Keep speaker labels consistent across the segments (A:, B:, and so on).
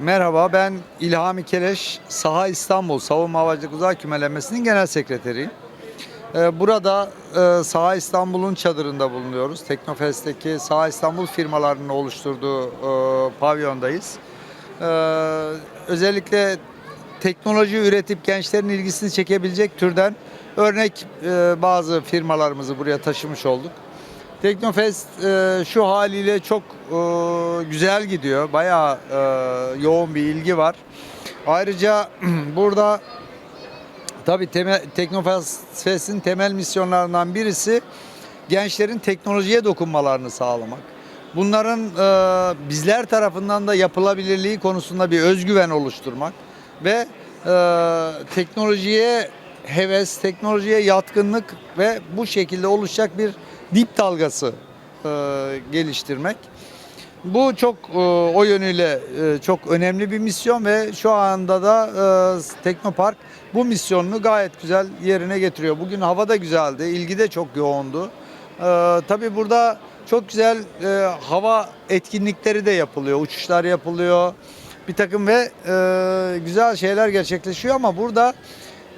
A: Merhaba ben İlhami Keleş, Saha İstanbul Savunma Havacılık Uzay Kümelenmesi'nin genel sekreteriyim. Ee, Burada e, Saha İstanbul'un çadırında bulunuyoruz. Teknofest'teki Saha İstanbul firmalarının oluşturduğu e, pavyondayız. Ee, Özellikle teknoloji üretip gençlerin ilgisini çekebilecek türden örnek e, bazı firmalarımızı buraya taşımış olduk. Teknofest e, şu haliyle çok e, güzel gidiyor. Bayağı e, yoğun bir ilgi var. Ayrıca burada tabii temel, Teknofest'in temel misyonlarından birisi gençlerin teknolojiye dokunmalarını sağlamak. Bunların e, bizler tarafından da yapılabilirliği konusunda bir özgüven oluşturmak ve e, teknolojiye heves, teknolojiye yatkınlık ve bu şekilde oluşacak bir dip dalgası e, geliştirmek. Bu çok e, o yönüyle e, çok önemli bir misyon ve şu anda da e, Teknopark bu misyonunu gayet güzel yerine getiriyor. Bugün hava da güzeldi, ilgi de çok yoğundu. E, tabii burada çok güzel e, hava etkinlikleri de yapılıyor, uçuşlar yapılıyor. Bir takım ve e, güzel şeyler gerçekleşiyor ama burada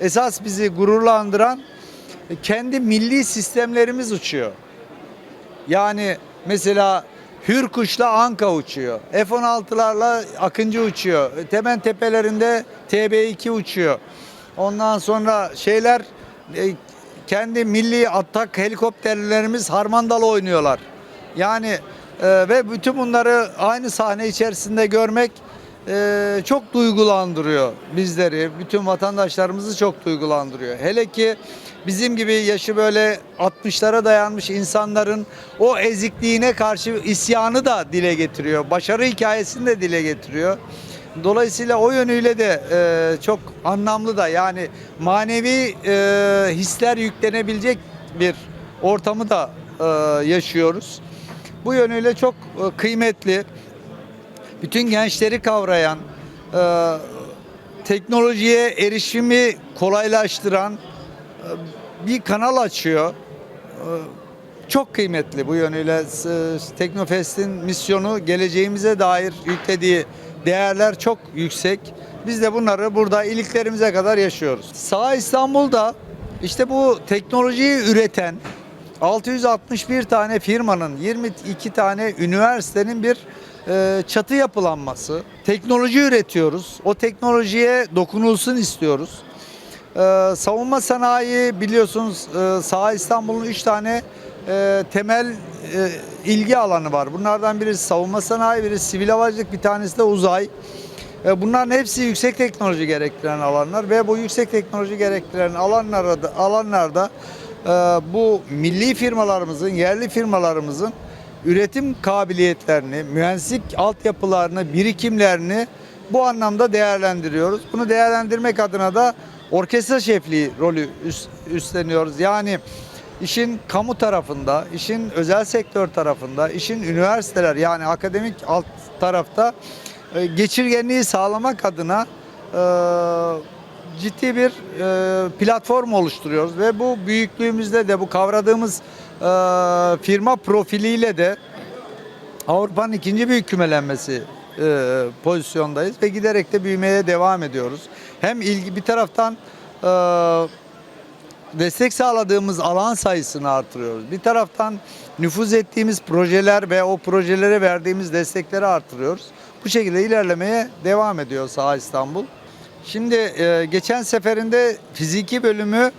A: esas bizi gururlandıran kendi milli sistemlerimiz uçuyor. Yani mesela Hürkuş'la Anka uçuyor. F-16'larla Akıncı uçuyor. Temen tepelerinde TB2 uçuyor. Ondan sonra şeyler e, kendi milli atak helikopterlerimiz harmandalı oynuyorlar. Yani e, ve bütün bunları aynı sahne içerisinde görmek e, çok duygulandırıyor bizleri. Bütün vatandaşlarımızı çok duygulandırıyor. Hele ki bizim gibi yaşı böyle 60'lara dayanmış insanların o ezikliğine karşı isyanı da dile getiriyor. Başarı hikayesini de dile getiriyor. Dolayısıyla o yönüyle de e, çok anlamlı da yani manevi e, hisler yüklenebilecek bir ortamı da e, yaşıyoruz. Bu yönüyle çok e, kıymetli bütün gençleri kavrayan, e, teknolojiye erişimi kolaylaştıran e, bir kanal açıyor. E, çok kıymetli bu yönüyle e, Teknofest'in misyonu geleceğimize dair yüklediği değerler çok yüksek. Biz de bunları burada iliklerimize kadar yaşıyoruz. Sağ İstanbul'da işte bu teknolojiyi üreten 661 tane firmanın 22 tane üniversitenin bir e, çatı yapılanması. Teknoloji üretiyoruz. O teknolojiye dokunulsun istiyoruz. E, savunma sanayi biliyorsunuz e, Sağ İstanbul'un 3 tane temel ilgi alanı var. Bunlardan birisi savunma sanayi, birisi sivil havacılık, bir tanesi de uzay. Bunların hepsi yüksek teknoloji gerektiren alanlar ve bu yüksek teknoloji gerektiren alanlarda alanlarda bu milli firmalarımızın, yerli firmalarımızın üretim kabiliyetlerini, mühendislik altyapılarını, birikimlerini bu anlamda değerlendiriyoruz. Bunu değerlendirmek adına da orkestra şefliği rolü üst- üstleniyoruz. Yani işin kamu tarafında, işin özel sektör tarafında, işin üniversiteler yani akademik alt tarafta e, geçirgenliği sağlamak adına e, ciddi bir e, platform oluşturuyoruz ve bu büyüklüğümüzde de bu kavradığımız e, firma profiliyle de Avrupa'nın ikinci büyük kümelenmesi e, pozisyondayız ve giderek de büyümeye devam ediyoruz. Hem ilgi bir taraftan e, destek sağladığımız alan sayısını artırıyoruz. Bir taraftan nüfuz ettiğimiz projeler ve o projelere verdiğimiz destekleri artırıyoruz. Bu şekilde ilerlemeye devam ediyor Sağ İstanbul. Şimdi e, geçen seferinde fiziki bölümü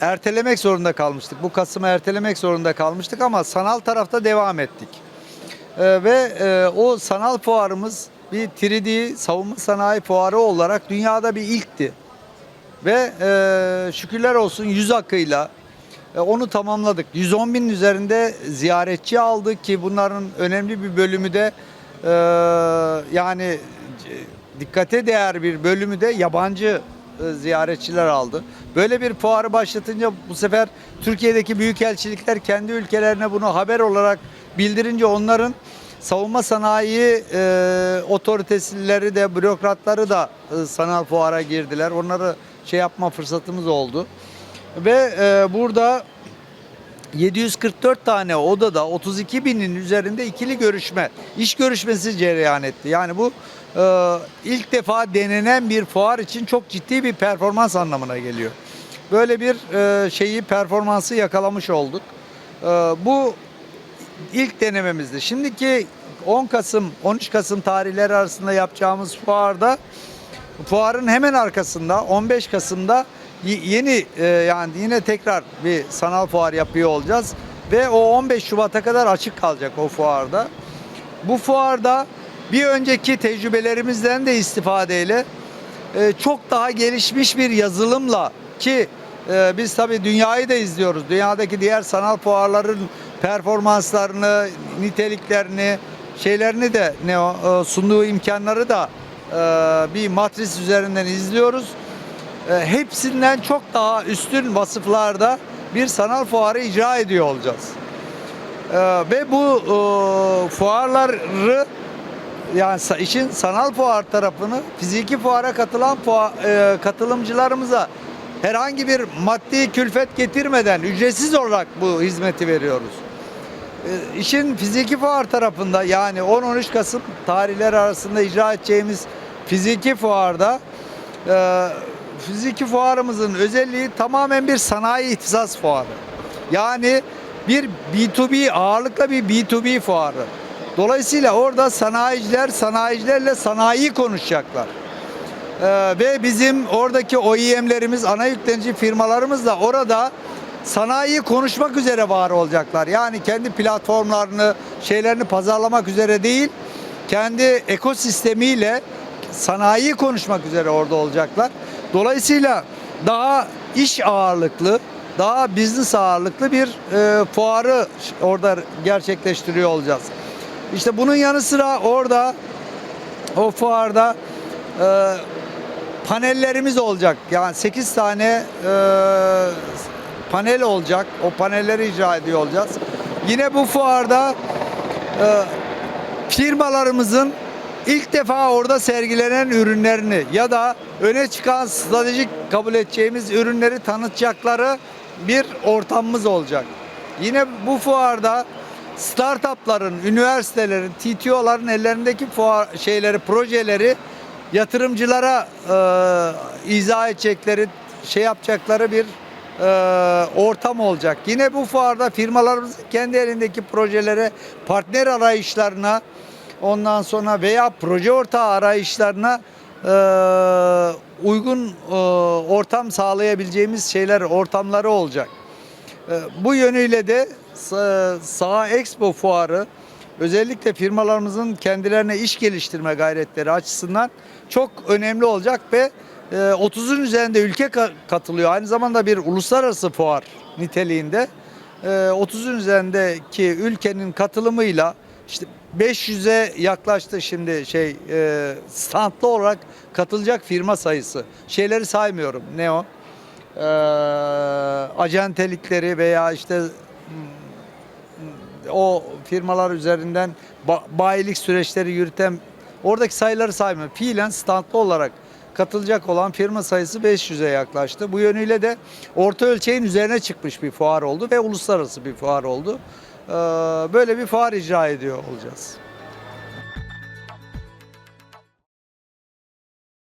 A: ertelemek zorunda kalmıştık. Bu Kasım'a ertelemek zorunda kalmıştık ama sanal tarafta devam ettik. E, ve e, o sanal fuarımız bir 3D savunma sanayi fuarı olarak dünyada bir ilkti. Ve e, şükürler olsun yüz akıyla e, onu tamamladık. 110 bin üzerinde ziyaretçi aldık ki bunların önemli bir bölümü de e, yani dikkate değer bir bölümü de yabancı e, ziyaretçiler aldı. Böyle bir fuarı başlatınca bu sefer Türkiye'deki büyükelçilikler kendi ülkelerine bunu haber olarak bildirince onların savunma sanayi e, otoritesileri de bürokratları da e, sanal fuara girdiler. Onları şey yapma fırsatımız oldu. Ve e, burada 744 tane odada 32 binin üzerinde ikili görüşme, iş görüşmesi cereyan etti. Yani bu e, ilk defa denenen bir fuar için çok ciddi bir performans anlamına geliyor. Böyle bir e, şeyi performansı yakalamış olduk. E, bu ilk denememizdi. Şimdiki 10 Kasım 13 Kasım tarihleri arasında yapacağımız fuarda fuarın hemen arkasında 15 Kasım'da yeni e, yani yine tekrar bir sanal fuar yapıyor olacağız ve o 15 Şubat'a kadar açık kalacak o fuarda. Bu fuarda bir önceki tecrübelerimizden de istifadeyle e, çok daha gelişmiş bir yazılımla ki e, biz tabii dünyayı da izliyoruz. Dünyadaki diğer sanal fuarların performanslarını, niteliklerini, şeylerini de ne o, e, sunduğu imkanları da e, bir matris üzerinden izliyoruz. E, hepsinden çok daha üstün vasıflarda bir sanal fuarı icra ediyor olacağız. E, ve bu e, fuarları yani işin sanal fuar tarafını fiziki fuara katılan fuar, katılımcılarımıza herhangi bir maddi külfet getirmeden ücretsiz olarak bu hizmeti veriyoruz. İşin fiziki fuar tarafında yani 10-13 Kasım tarihler arasında icra edeceğimiz fiziki fuarda fiziki fuarımızın özelliği tamamen bir sanayi ihtisas fuarı. Yani bir B2B ağırlıkla bir B2B fuarı. Dolayısıyla orada sanayiciler sanayicilerle sanayi konuşacaklar. Ee, ve bizim oradaki OEM'lerimiz, ana yüklenici firmalarımız da orada sanayi konuşmak üzere var olacaklar. Yani kendi platformlarını, şeylerini pazarlamak üzere değil, kendi ekosistemiyle sanayi konuşmak üzere orada olacaklar. Dolayısıyla daha iş ağırlıklı, daha business ağırlıklı bir e, fuarı orada gerçekleştiriyor olacağız. İşte bunun yanı sıra orada o fuarda e, panellerimiz olacak. Yani 8 tane e, panel olacak. O panelleri icra ediyor olacağız. Yine bu fuarda e, firmalarımızın ilk defa orada sergilenen ürünlerini ya da öne çıkan stratejik kabul edeceğimiz ürünleri tanıtacakları bir ortamımız olacak. Yine bu fuarda startupların, üniversitelerin, TTO'ların ellerindeki fuar şeyleri, projeleri yatırımcılara e, izah edecekleri, şey yapacakları bir e, ortam olacak. Yine bu fuarda firmalarımız kendi elindeki projelere, partner arayışlarına, ondan sonra veya proje ortağı arayışlarına e, uygun e, ortam sağlayabileceğimiz şeyler, ortamları olacak. E, Bu yönüyle de Sa- Saha Expo fuarı özellikle firmalarımızın kendilerine iş geliştirme gayretleri açısından çok önemli olacak ve e, 30'un üzerinde ülke ka- katılıyor. Aynı zamanda bir uluslararası fuar niteliğinde. E, 30'un üzerindeki ülkenin katılımıyla işte 500'e yaklaştı şimdi şey e, standlı olarak katılacak firma sayısı. Şeyleri saymıyorum. Ne o? Ee, acentelikleri veya işte hmm, o firmalar üzerinden ba- bayilik süreçleri yürüten oradaki sayıları saymıyorum. Fiilen standlı olarak katılacak olan firma sayısı 500'e yaklaştı. Bu yönüyle de orta ölçeğin üzerine çıkmış bir fuar oldu ve uluslararası bir fuar oldu. Ee, böyle bir fuar icra ediyor olacağız.